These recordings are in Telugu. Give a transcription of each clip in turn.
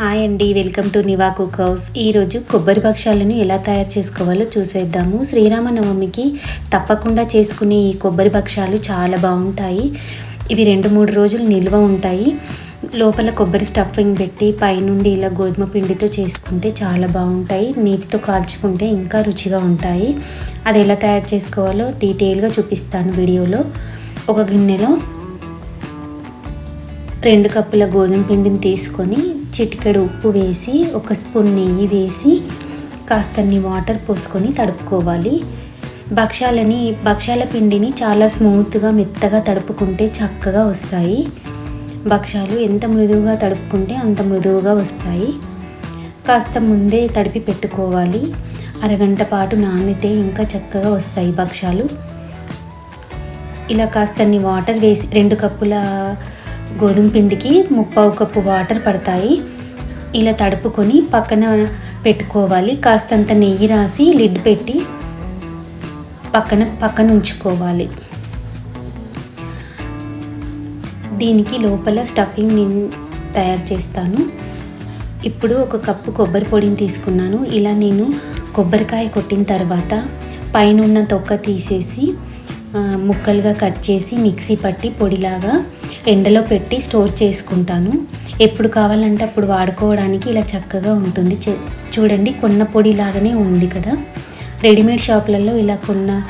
హాయ్ అండి వెల్కమ్ టు నివా కుక్ హౌస్ ఈరోజు కొబ్బరి భక్షాలను ఎలా తయారు చేసుకోవాలో చూసేద్దాము. శ్రీరామనవమికి తప్పకుండా చేసుకునే ఈ కొబ్బరి భక్షాలు చాలా బాగుంటాయి. ఇవి రెండు మూడు రోజులు నిల్వ ఉంటాయి. లోపల కొబ్బరి స్టఫింగ్ పెట్టి పైనుండి ఇలా గోధుమ పిండితో చేసుకుంటే చాలా బాగుంటాయి. నీతితో కాల్చుకుంటే ఇంకా రుచిగా ఉంటాయి. అది ఎలా తయారు చేసుకోవాలో డీటెయిల్గా చూపిస్తాను వీడియోలో. ఒక గిన్నెలో రెండు కప్పుల గోధుమ పిండిని తీసుకొని చిటికెడు ఉప్పు వేసి ఒక స్పూన్ నెయ్యి వేసి కాస్తన్ని వాటర్ పోసుకొని తడుపుకోవాలి. భక్ష్యాలని భక్ష్యాల పిండిని చాలా స్మూత్గా మెత్తగా తడుపుకుంటే చక్కగా వస్తాయి. భక్ష్యాలు ఎంత మృదువుగా తడుపుకుంటే అంత మృదువుగా వస్తాయి. కాస్త ముందే తడిపి పెట్టుకోవాలి. అరగంట పాటు నానితే ఇంకా చక్కగా వస్తాయి భక్ష్యాలు. ఇలా కాస్తన్ని వాటర్ వేసి రెండు కప్పుల గోధుమ పిండికి ముప్పావు కప్పు వాటర్ పడతాయి. ఇలా తడుపుకొని పక్కన పెట్టుకోవాలి. కాస్తంత నెయ్యి రాసి లిడ్ పెట్టి పక్కన పక్కన ఉంచుకోవాలి. దీనికి లోపల స్టఫింగ్ నేను తయారు చేస్తాను. ఇప్పుడు ఒక కప్పు కొబ్బరి పొడిని తీసుకున్నాను. ఇలా నేను కొబ్బరికాయ కొట్టిన తర్వాత పైన ఉన్న తొక్క తీసేసి ముక్కలుగా కట్ చేసి మిక్సీ పట్టి పొడిలాగా ఎండలో పెట్టి స్టోర్ చేసుకుంటాను. ఎప్పుడు కావాలంటే అప్పుడు వాడుకోవడానికి ఇలా చక్కగా ఉంటుంది. చూడండి కొన్న పొడి లాగానే ఉంది కదా. రెడీమేడ్ షాపులలో ఇలా కొన్న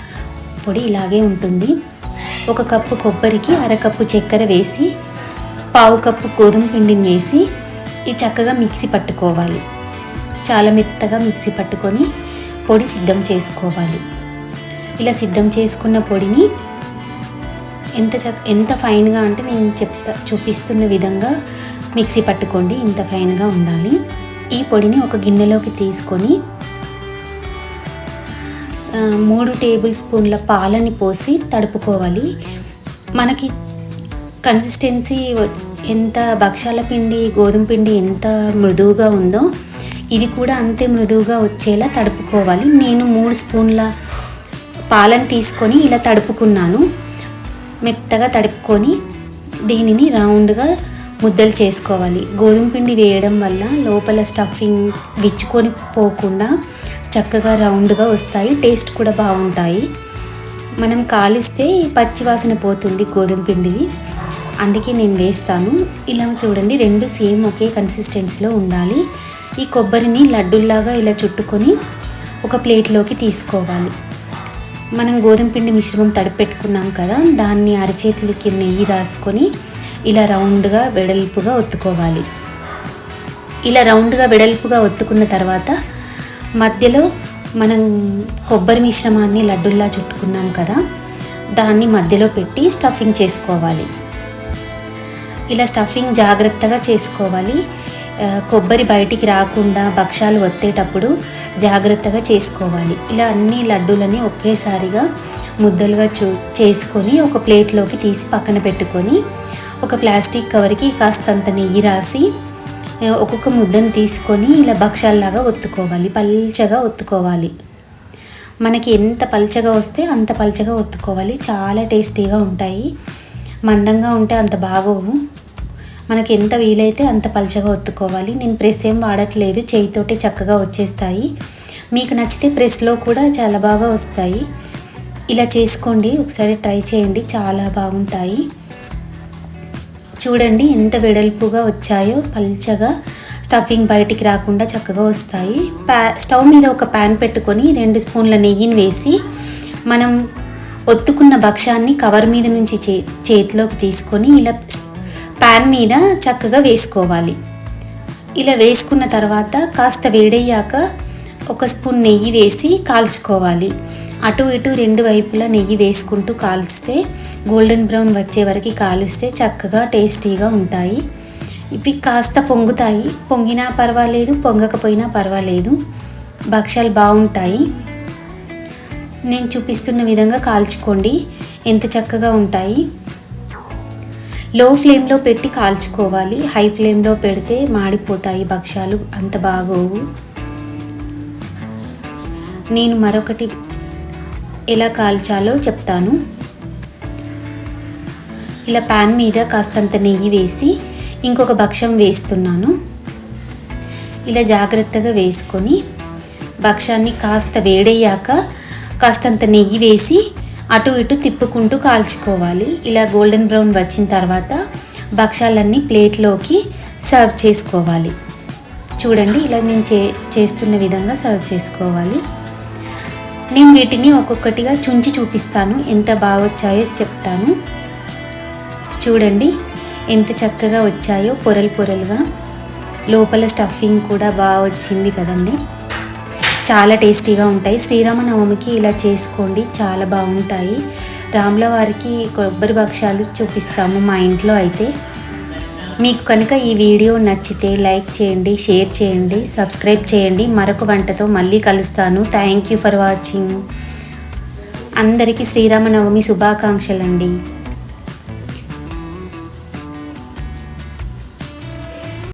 పొడి ఇలాగే ఉంటుంది. ఒక కప్పు కొబ్బరికి అరకప్పు చక్కెర వేసి పావు కప్పు గోధుమ పిండిని వేసి ఈ చక్కగా మిక్సీ పట్టుకోవాలి. చాలా మెత్తగా మిక్సీ పట్టుకొని పొడి సిద్ధం చేసుకోవాలి. ఇలా సిద్ధం చేసుకున్న పొడిని ఎంత చక్ ఎంత ఫైన్గా అంటే నేను చెప్తా చూపిస్తున్న విధంగా మిక్సీ పట్టుకోండి. ఇంత ఫైన్గా ఉండాలి. ఈ పొడిని ఒక గిన్నెలోకి తీసుకొని మూడు టేబుల్ స్పూన్ల పాలని పోసి తడుపుకోవాలి. మనకి కన్సిస్టెన్సీ ఎంత భక్షాల పిండి గోధుమ పిండి ఎంత మృదువుగా ఉందో ఇది కూడా అంతే మృదువుగా వచ్చేలా తడుపుకోవాలి. నేను మూడు స్పూన్ల పాలను తీసుకొని ఇలా తడుపుకున్నాను. మెత్తగా తడుపుకొని దీనిని రౌండ్గా ముద్దలు చేసుకోవాలి. గోధుమ పిండి వేయడం వల్ల లోపల స్టఫింగ్ విచ్చుకొని పోకుండా చక్కగా రౌండ్గా వస్తాయి. టేస్ట్ కూడా బాగుంటాయి. మనం కాలిస్తే పచ్చివాసన పోతుంది గోధుమ పిండిది అందుకే నేను వేస్తాను. ఇలా చూడండి రెండు సేమ్ ఒకే కన్సిస్టెన్సీలో ఉండాలి. ఈ కొబ్బరిని లడ్డుల్లాగా ఇలా చుట్టుకొని ఒక ప్లేట్లోకి తీసుకోవాలి. మనం గోధుమ పిండి మిశ్రమం తడిపెట్టుకున్నాం కదా దాన్ని అరచేతులకి నెయ్యి రాసుకొని ఇలా రౌండ్గా వెడల్పుగా ఒత్తుకోవాలి. ఇలా రౌండ్గా వెడల్పుగా ఒత్తుకున్న తర్వాత మధ్యలో మనం కొబ్బరి మిశ్రమాన్ని లడ్డుల్లా చుట్టుకున్నాం కదా దాన్ని మధ్యలో పెట్టి స్టఫింగ్ చేసుకోవాలి. ఇలా స్టఫింగ్ జాగ్రత్తగా చేసుకోవాలి. కొబ్బరి బయటికి రాకుండా భక్షాలు వత్తేటప్పుడు జాగ్రత్తగా చేసుకోవాలి. ఇలా అన్ని లడ్డూలని ఒకేసారిగా ముద్దలుగా చూ చేసుకొని ఒక ప్లేట్లోకి తీసి పక్కన పెట్టుకొని ఒక ప్లాస్టిక్ కవర్కి కాస్తంత నెయ్యి రాసి ఒక్కొక్క ముద్దను తీసుకొని ఇలా భక్షాల్లాగా ఒత్తుకోవాలి. పల్చగా ఒత్తుకోవాలి. మనకి ఎంత పల్చగా వస్తే అంత పల్చగా ఒత్తుకోవాలి. చాలా టేస్టీగా ఉంటాయి. మందంగా ఉంటే అంత బాగోవు. మనకి ఎంత వీలైతే అంత పలచగా ఒత్తుకోవాలి. నేను ప్రెస్ ఏం వాడట్లేదు. చేయితోటి చక్కగా వచ్చేస్తాయి. మీకు నచ్చితే ప్రెస్లో కూడా చాలా బాగా వస్తాయి. ఇలా చేసుకోండి. ఒకసారి ట్రై చేయండి. చాలా బాగుంటాయి. చూడండి ఎంత వెడల్పుగా వచ్చాయో. పల్చగా స్టఫింగ్ బయటికి రాకుండా చక్కగా వస్తాయి. ప్యా స్టవ్ మీద ఒక ప్యాన్ పెట్టుకొని రెండు స్పూన్ల నెయ్యిని వేసి మనం ఒత్తుకున్న భక్షాన్ని కవర్ మీద నుంచి చే చేతిలోకి తీసుకొని ఇలా ప్యాన్ మీద చక్కగా వేసుకోవాలి. ఇలా వేసుకున్న తర్వాత కాస్త వేడయ్యాక ఒక స్పూన్ నెయ్యి వేసి కాల్చుకోవాలి. అటు ఇటు రెండు వైపులా నెయ్యి వేసుకుంటూ కాల్స్తే గోల్డెన్ బ్రౌన్ వచ్చే వరకు కాలిస్తే చక్కగా టేస్టీగా ఉంటాయి. ఇవి కాస్త పొంగుతాయి. పొంగినా పర్వాలేదు పొంగకపోయినా పర్వాలేదు. భక్ష్యాలు బాగుంటాయి. నేను చూపిస్తున్న విధంగా కాల్చుకోండి. ఎంత చక్కగా ఉంటాయి. లో ఫ్లేమ్లో పెట్టి కాల్చుకోవాలి. హై ఫ్లేమ్లో పెడితే మాడిపోతాయి భక్ష్యాలు. అంత బాగోవు. నేను మరొకటి ఎలా కాల్చాలో చెప్తాను. ఇలా పాన్ మీద కాస్తంత నెయ్యి వేసి ఇంకొక భక్ష్యం వేస్తున్నాను. ఇలా జాగ్రత్తగా వేసుకొని భక్ష్యాన్ని కాస్త వేడయ్యాక కాస్తంత నెయ్యి వేసి అటు ఇటు తిప్పుకుంటూ కాల్చుకోవాలి. ఇలా గోల్డెన్ బ్రౌన్ వచ్చిన తర్వాత భక్షాలన్నీ ప్లేట్లోకి సర్వ్ చేసుకోవాలి. చూడండి ఇలా నేను చే చేస్తున్న విధంగా సర్వ్ చేసుకోవాలి. నేను వీటిని ఒక్కొక్కటిగా చుంచి చూపిస్తాను. ఎంత బాగా వచ్చాయో చెప్తాను. చూడండి ఎంత చక్కగా వచ్చాయో పొరలు పొరలుగా. లోపల స్టఫింగ్ కూడా బాగా వచ్చింది కదండి. చాలా టేస్టీగా ఉంటాయి. శ్రీరామనవమికి ఇలా చేసుకోండి. చాలా బాగుంటాయి. రాముల వారికి కొబ్బరి భక్ష్యాలు చూపిస్తాము మా ఇంట్లో అయితే. మీకు కనుక ఈ వీడియో నచ్చితే లైక్ చేయండి షేర్ చేయండి సబ్స్క్రైబ్ చేయండి. మరొక వంటతో మళ్ళీ కలుస్తాను. Thank you for watching. అందరికీ శ్రీరామనవమి శుభాకాంక్షలండి.